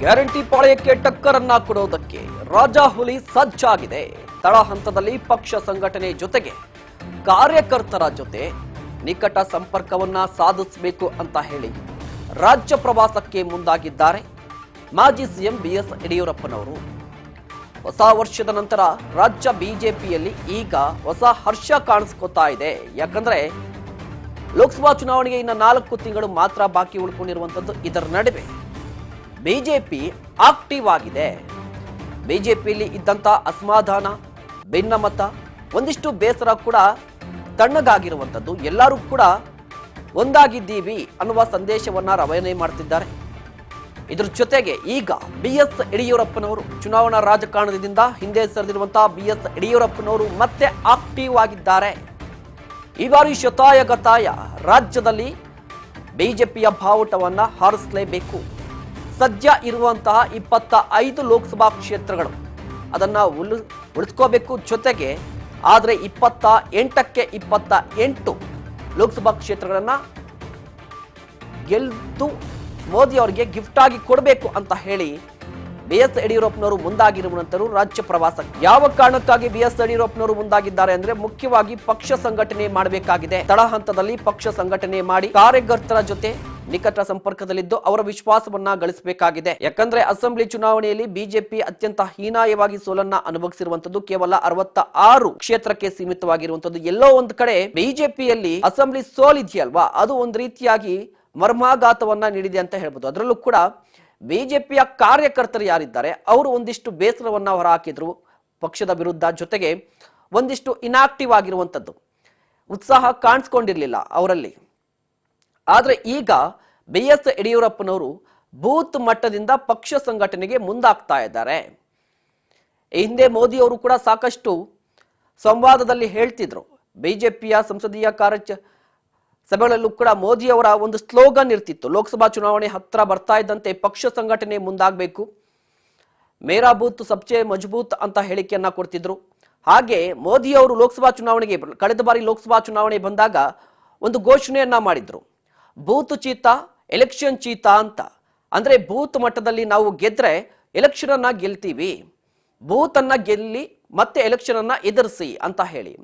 Guarantee ಪಾಳಯಕ್ಕೆ ಟಕ್ಕರನ್ನ ಕೊಡೋದಕ್ಕೆ ರಾಜಾಹುಲಿ ಸಜ್ಜಾಗಿದೆ. ತಳ ಹಂತದಲ್ಲಿ ಪಕ್ಷ ಸಂಘಟನೆ ಜೊತೆಗೆ ಕಾರ್ಯಕರ್ತರ ಜೊತೆ ನಿಕಟ ಸಂಪರ್ಕವನ್ನ ಸಾಧಿಸಬೇಕು ಅಂತ ಹೇಳಿ ರಾಜ್ಯ ಪ್ರವಾಸಕ್ಕೆ ಮುಂದಾಗಿದ್ದಾರೆ. ಮಾಜಿ ಸಿಎಂ ಬಿಎಸ್ ಯಡಿಯೂರಪ್ಪನವರು. ಹೊಸ ವರ್ಷದ ನಂತರ ರಾಜ್ಯ ಬಿಜೆಪಿಯಲ್ಲಿ ಈಗ ಹೊಸ ಹರ್ಷ ಕಾಣಿಸ್ಕೊತಾ ಇದೆ. ಯಾಕಂದ್ರೆ ಲೋಕಸಭಾ ಚುನಾವಣೆಗೆ ಇನ್ನು ನಾಲ್ಕು ತಿಂಗಳು ಮಾತ್ರ ಬಾಕಿ ಉಳ್ಕೊಂಡಿರುವಂಥದ್ದು ಇದರ ನಡುವೆ. ಬಿಜೆಪಿ ಆಕ್ಟಿವ್ ಆಗಿದೆ. ಬಿಜೆಪಿಯಲ್ಲಿ ಇದ್ದಂಥ ಅಸಮಾಧಾನ, ಭಿನ್ನಮತ, ಒಂದಿಷ್ಟು ಬೇಸರ ಕೂಡ ತಣ್ಣಗಾಗಿರುವಂಥದ್ದು ಎಲ್ಲರೂ ಕೂಡ ಒಂದಾಗಿದ್ದೀವಿ ಅನ್ನುವ ಸಂದೇಶವನ್ನ ರವಾನೆ ಮಾಡ್ತಿದ್ದಾರೆ. ಇದ್ರ ಜೊತೆಗೆ ಈಗ ಬಿ ಎಸ್ ಯಡಿಯೂರಪ್ಪನವರು ಚುನಾವಣಾ ರಾಜಕಾರಣದಿಂದ ಹಿಂದೆ ಸರಿದಿರುವಂತಹ ಬಿ ಎಸ್ ಯಡಿಯೂರಪ್ಪನವರು ಮತ್ತೆ ಆಕ್ಟಿವ್ ಆಗಿದ್ದಾರೆ. ಈ ಬಾರಿ ಶತಾಯಗತಾಯ ರಾಜ್ಯದಲ್ಲಿ ಬಿಜೆಪಿಯ ಬಾವುಟವನ್ನ ಹಾರಿಸಲೇಬೇಕು. ಸದ್ಯ ಇರುವಂತಹ ಇಪ್ಪತ್ತ ಐದು ಲೋಕಸಭಾ ಕ್ಷೇತ್ರಗಳು. ಅದನ್ನು ಉಳಿ, ಉಳಿಸ್ಕೋಬೇಕು ಜೊತೆಗೆ, ಆದರೆ ಇಪ್ಪತ್ತ ಎಂಟಕ್ಕೆ ಇಪ್ಪತ್ತ ಎಂಟು ಲೋಕಸಭಾ ಕ್ಷೇತ್ರಗಳನ್ನು ಗೆದ್ದು ಮೋದಿ ಅವರಿಗೆ ಗಿಫ್ಟ್ ಆಗಿ ಕೊಡಬೇಕು ಅಂತ ಹೇಳಿ ಬಿ ಎಸ್ ಯಡಿಯೂರಪ್ಪನವರು ಮುಂದಾಗಿರುವಂತರು ರಾಜ್ಯ ಪ್ರವಾಸ. ಯಾವ ಕಾರಣಕ್ಕಾಗಿ ಬಿ ಎಸ್ ಯಡಿಯೂರಪ್ಪನವರು ಮುಂದಾಗಿದ್ದಾರೆ ಅಂದ್ರೆ ಮುಖ್ಯವಾಗಿ ಪಕ್ಷ ಸಂಘಟನೆ ಮಾಡಬೇಕಾಗಿದೆ. ತಳ ಹಂತದಲ್ಲಿ ಪಕ್ಷ ಸಂಘಟನೆ ಮಾಡಿ ಕಾರ್ಯಕರ್ತರ ಜೊತೆ ನಿಕಟ ಸಂಪರ್ಕದಲ್ಲಿದ್ದು ಅವರ ವಿಶ್ವಾಸವನ್ನ ಗಳಿಸಬೇಕಾಗಿದೆ. ಯಾಕಂದ್ರೆ ಅಸೆಂಬ್ಲಿ ಚುನಾವಣೆಯಲ್ಲಿ ಬಿಜೆಪಿ ಅತ್ಯಂತ ಹೀನಾಯವಾಗಿ ಸೋಲನ್ನ ಅನುಭವಿಸಿರುವಂತದ್ದು ಕೇವಲ ಅರವತ್ತ ಆರು ಕ್ಷೇತ್ರಕ್ಕೆ ಸೀಮಿತವಾಗಿರುವಂತದ್ದು. ಎಲ್ಲೋ ಒಂದು ಕಡೆ ಬಿಜೆಪಿಯಲ್ಲಿ ಅಸೆಂಬ್ಲಿ ಸೋಲಿದೆಯಲ್ವಾ? ಅದು ಒಂದು ರೀತಿಯಾಗಿ ಮರ್ಮಾಘಾತವನ್ನ ನೀಡಿದೆ ಅಂತ ಹೇಳ್ಬೋದು. ಅದರಲ್ಲೂ ಕೂಡ ಬಿಜೆಪಿಯ ಕಾರ್ಯಕರ್ತರು ಯಾರಿದ್ದಾರೆ? ಅವರು ಒಂದಿಷ್ಟು ಬೇಸರವನ್ನ ಹೊರಹಾಕಿದ್ರು. ಪಕ್ಷದ ವಿರುದ್ಧ ಜೊತೆಗೆ ಒಂದಿಷ್ಟು ಇನಾಕ್ಟಿವ್ ಆಗಿರುವಂಥದ್ದು ಉತ್ಸಾಹ ಕಾಣಿಸ್ಕೊಂಡಿರ್ಲಿಲ್ಲ ಅವರಲ್ಲಿ. ಆದ್ರೆ ಈಗ ಬಿ ಎಸ್ ಯಡಿಯೂರಪ್ಪನವರು ಬೂತ್ ಮಟ್ಟದಿಂದ ಪಕ್ಷ ಸಂಘಟನೆಗೆ ಮುಂದಾಗ್ತಾ ಇದ್ದಾರೆ. ಹಿಂದೆ ಮೋದಿ ಅವರು ಕೂಡ ಸಾಕಷ್ಟು ಸಂವಾದದಲ್ಲಿ ಹೇಳ್ತಿದ್ರು. ಬಿಜೆಪಿಯ ಸಂಸದೀಯ ಕಾರ್ಯ ಸಭೆಗಳಲ್ಲೂ ಕೂಡ ಮೋದಿ ಅವರ ಒಂದು ಸ್ಲೋಗನ್ ಇರ್ತಿತ್ತು. ಲೋಕಸಭಾ ಚುನಾವಣೆ ಹತ್ತಿರ ಬರ್ತಾ ಇದ್ದಂತೆ ಪಕ್ಷ ಸಂಘಟನೆ ಮುಂದಾಗಬೇಕು. ಮೇರಾ ಬೂತ್ ಸಬ್ಚೆ ಮಜಬೂತ್ ಅಂತ ಹೇಳಿಕೆಯನ್ನ ಕೊಡ್ತಿದ್ರು. ಹಾಗೆ ಮೋದಿ ಅವರು ಲೋಕಸಭಾ ಚುನಾವಣೆಗೆ ಕಳೆದ ಬಾರಿ ಲೋಕಸಭಾ ಚುನಾವಣೆ ಬಂದಾಗ ಒಂದು ಘೋಷಣೆಯನ್ನ ಮಾಡಿದ್ರು. ಬೂತ್ ಚೀತಾ ಎಲೆಕ್ಷನ್ ಚೀತಾ ಅಂತ. ಅಂದ್ರೆ ಬೂತ್ ಮಟ್ಟದಲ್ಲಿ ನಾವು ಗೆದ್ರೆ ಎಲೆಕ್ಷನನ್ನು ಗೆಲ್ತೀವಿ. ಬೂತನ್ನು ಗೆಲ್ಲಿ ಮತ್ತೆ ಎಲೆಕ್ಷನನ್ನು ಎದುರಿಸಿ ಅಂತ ಹೇಳಿ.